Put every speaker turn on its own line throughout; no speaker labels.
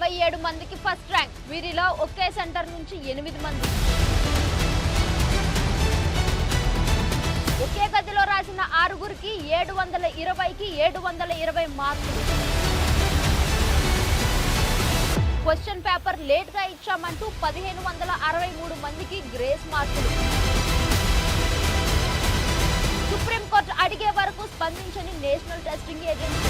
అరవై ఏడు మందికి ఫస్ట్ ర్యాంక్. వీరిలో ఒకే సెంటర్ నుంచి ఎనిమిది మంది. ఒకే గదిలో రాసిన ఆరుగురికి ఏడు వందల ఇరవైకి ఏడు వందల ఇరవై మార్కులు. క్వశ్చన్ పేపర్ లేట్గా ఇచ్చామంటూ పదిహేను వందల అరవై మూడు మందికి గ్రేస్ మార్కులు. సుప్రీంకోర్టు అడిగే వరకు స్పందించని నేషనల్ టెస్టింగ్ ఏజెన్సీ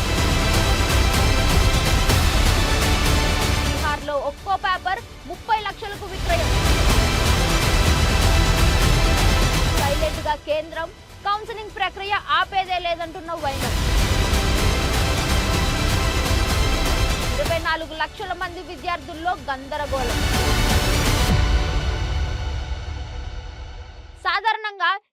ప్రక్రియ ఆపేదే లేదంటున్న వైనం ఇరవై నాలుగు లక్షల మంది విద్యార్థుల్లో గందరగోళం.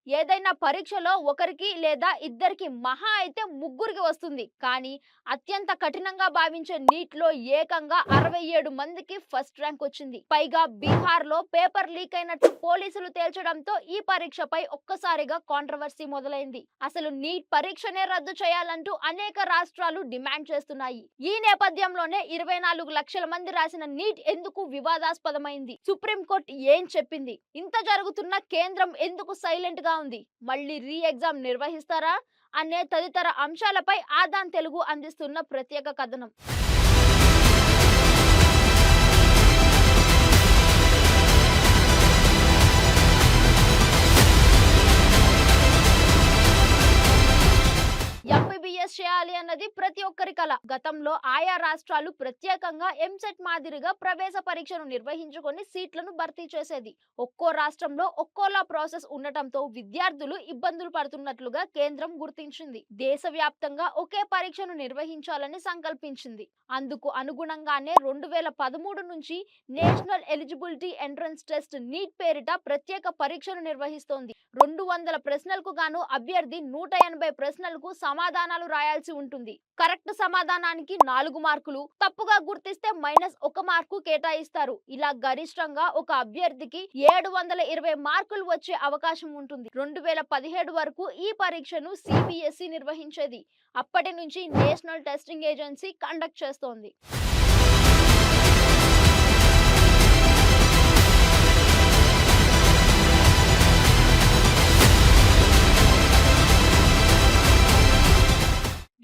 ఏదైనా పరీక్షలో ఒకరికి లేదా ఇద్దరికి మహా అయితే ముగ్గురికి వస్తుంది. కానీ అత్యంత కఠినంగా భావించే నీట్లో ఏకంగా అరవై ఏడు మందికి ఫస్ట్ ర్యాంక్ వచ్చింది. పైగా బీహార్లో పేపర్ లీక్ అయినట్లు పోలీసులు తేల్చడంతో ఈ పరీక్షపై ఒక్కసారిగా కాంట్రవర్సీ మొదలైంది. అసలు నీట్ పరీక్షనే రద్దు చేయాలంటూ అనేక రాష్ట్రాలు డిమాండ్ చేస్తున్నాయి. ఈ నేపథ్యంలోనే ఇరవై నాలుగు లక్షల మంది రాసిన నీట్ ఎందుకు వివాదాస్పదమైంది? సుప్రీంకోర్టు ఏం చెప్పింది? ఇంత జరుగుతున్న కేంద్రం ఎందుకు సైలెంట్గా ఉంది. మళ్ళీ రీ ఎగ్జామ్ నిర్వహిస్తారా? అనే తదితర అంశాలపై ఆదాన్ తెలుగు అందిస్తున్న ప్రత్యేక కథనం. అన్నది ప్రతి ఒక్కరి కల. గతంలో ఆయా రాష్ట్రాలు ప్రత్యేకంగా ఎంసెట్ మాదిరిగా ప్రవేశ పరీక్షను నిర్వహించుకొని సీట్లను భర్తీ చేసేది. ఒక్కో రాష్ట్రంలో ఒక్కోలా ప్రాసెస్ ఉండటంతో విద్యార్థులు ఇబ్బందులు పడుతున్నట్లుగా కేంద్రం గుర్తించింది. దేశవ్యాప్తంగా ఒకే పరీక్షను నిర్వహించాలని సంకల్పించింది. అందుకు అనుగుణంగానే రెండు వేల పదమూడు నుంచి national eligibility entrance test NEET పేరిట ప్రత్యేక పరీక్షను నిర్వహిస్తోంది. రెండు వందల ప్రశ్నలకు గాను అభ్యర్థి నూట ఎనభై ప్రశ్నలకు సమాధానాలు రాయాల్సి ఉంటుంది. కరెక్ట్ సమాధానానికి నాలుగు మార్కులు తప్పుగా గుర్తిస్తే మైనస్ ఒక మార్కు కేటాయిస్తారు. ఇలా గరిష్టంగా ఒక అభ్యర్థికి ఏడు వందల ఇరవై మార్కులు వచ్చే అవకాశం ఉంటుంది. రెండు వేల పదిహేడు వరకు ఈ పరీక్షను సిబిఎస్ఈ నిర్వహించేది. అప్పటి నుంచి నేషనల్ టెస్టింగ్ ఏజెన్సీ కండక్ట్ చేస్తోంది.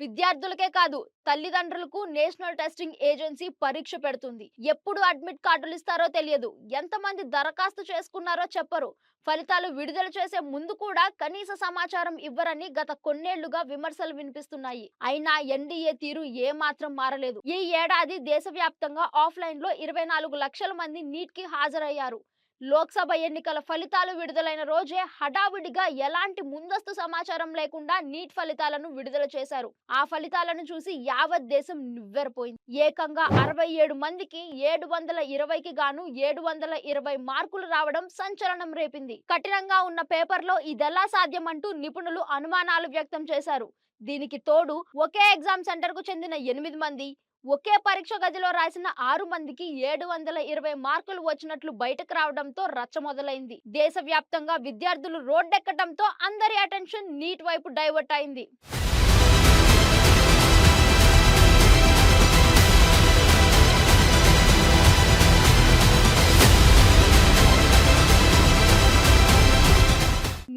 విద్యార్థులకే కాదు తల్లిదండ్రులకు నేషనల్ టెస్టింగ్ ఏజెన్సీ పరీక్ష పెడుతుంది. ఎప్పుడు అడ్మిట్ కార్డులు ఇస్తారో తెలియదు. ఎంతమంది దరఖాస్తు చేసుకున్నారో చెప్పరు. ఫలితాలు విడుదల చేసే ముందు కూడా కనీస సమాచారం ఇవ్వరని గత కొన్నేళ్ళుగా విమర్శలు వినిపిస్తున్నాయి. అయినా ఎన్డీఏ తీరు ఏ మాత్రం మారలేదు. ఈ ఏడాది దేశవ్యాప్తంగా ఆఫ్లైన్లో ఇరవై నాలుగు లక్షల మంది నీట్కి హాజరయ్యారు. లోక్సభ ఎన్నికల ఫలితాలు విడుదలైన రోజే హడావుడిగా ఎలాంటి ముందస్తు సమాచారం లేకుండా నీట్ ఫలితాలను విడుదల చేశారు. ఆ ఫలితాలను చూసి యావత్ దేశం నివ్వెరపోయింది. ఏకంగా అరవై ఏడు మందికి ఏడు వందల ఇరవైకి గాను ఏడు వందల ఇరవై మార్కులు రావడం సంచలనం రేపింది. కఠినంగా ఉన్న పేపర్లో ఇదెలా సాధ్యమంటూ నిపుణులు అనుమానాలు వ్యక్తం చేశారు. దీనికి తోడు ఒకే ఎగ్జామ్ సెంటర్కు చెందిన ఎనిమిది మంది ఒకే పరీక్ష గదిలో రాసిన ఆరు మందికి ఏడు వందల ఇరవై మార్కులు వచ్చినట్లు బయటకు రావడంతో రచ్చ మొదలైంది. దేశవ్యాప్తంగా విద్యార్థులు రోడ్డెక్కడంతో అందరి అటెన్షన్ నీట్ వైపు డైవర్ట్ అయింది.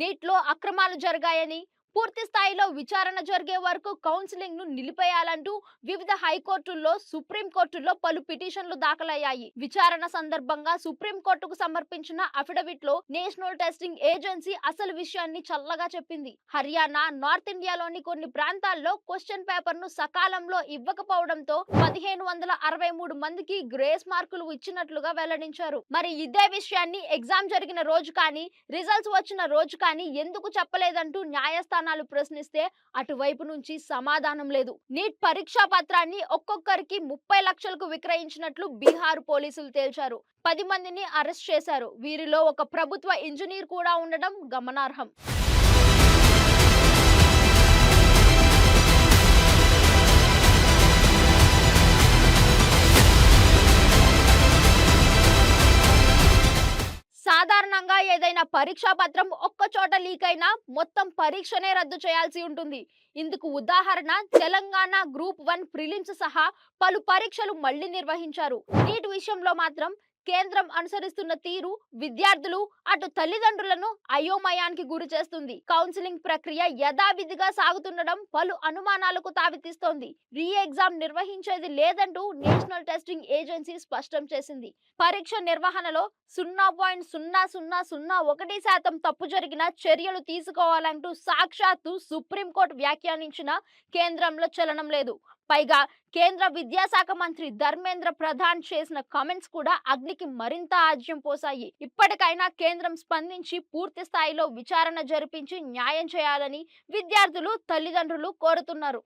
నీట్లో అక్రమాలు జరిగాయని పూర్తి స్థాయిలో విచారణ జరిగే వరకు కౌన్సిలింగ్ను నిలిపేయాలంటూ వివిధ హైకోర్టుల్లో సుప్రీంకోర్టులో పలు పిటిషన్లు దాఖలయ్యాయి. విచారణ సందర్భంగా సుప్రీంకోర్టుకు సమర్పించిన అఫిడవిట్లో నేషనల్ టెస్టింగ్ ఏజెన్సీ అసలు విషయాన్ని చల్లగా చెప్పింది. హర్యానా నార్త్ ఇండియాలోని కొన్ని ప్రాంతాల్లో క్వశ్చన్ పేపర్ను సకాలంలో ఇవ్వకపోవడంతో పదిహేను వందల అరవై మూడు మందికి గ్రేస్ మార్కులు ఇచ్చినట్లుగా వెల్లడించారు. మరి ఇదే విషయాన్ని ఎగ్జామ్ జరిగిన రోజు కానీ రిజల్ట్స్ వచ్చిన రోజు కానీ ఎందుకు చెప్పలేదంటూ న్యాయస్థానం విధానాలు ప్రశ్నిస్తే అటువైపు నుంచి సమాధానం లేదు. నీట్ పరీక్షా పత్రాన్ని ఒక్కొక్కరికి ముప్పై లక్షలకు విక్రయించినట్లు బీహార్ పోలీసులు తేల్చారు. పది మందిని అరెస్ట్ చేశారు. వీరిలో ఒక ప్రభుత్వ ఇంజనీర్ కూడా ఉండడం గమనార్హం. ఏదైనా పరీక్షా పత్రం ఒక్క చోట లీక్ అయినా మొత్తం పరీక్షనే రద్దు చేయాల్సి ఉంటుంది. ఇందుకు ఉదాహరణ తెలంగాణ గ్రూప్ వన్ ప్రిలిమ్స్ సహా పలు పరీక్షలు మళ్ళీ నిర్వహించారు. నీట్ విషయంలో మాత్రం కేంద్రం అనుసరిస్తున్న తీరు విద్యార్థులు అటు తల్లిదండ్రులను అయోమయానికి గురి చేస్తుంది. కౌన్సిలింగ్ ప్రక్రియ యథావిధిగా సాగుతుండడం పలు అనుమానాలకు తావితీస్తోంది రీ ఎగ్జామ్ నిర్వహించేది లేదంటూ నేషనల్ టెస్టింగ్ ఏజెన్సీ స్పష్టం చేసింది. పరీక్ష నిర్వహణలో సున్నా పాయింట్ సున్నా సున్నా సున్నా ఒకటి శాతం తప్పు జరిగిన చర్యలు తీసుకోవాలంటూ సాక్షాత్తు సుప్రీంకోర్టు వ్యాఖ్యానించిన కేంద్రంలో చలనం లేదు. పైగా కేంద్ర విద్యాశాఖ మంత్రి ధర్మేంద్ర ప్రధాన్ చేసిన కామెంట్స్ కూడా అగ్నికి మరింత ఆజ్యం పోసాయి. ఇప్పటికైనా కేంద్రం స్పందించి పూర్తి స్థాయిలో విచారణ జరిపించి న్యాయం చేయాలని విద్యార్థులు తల్లిదండ్రులు కోరుతున్నారు.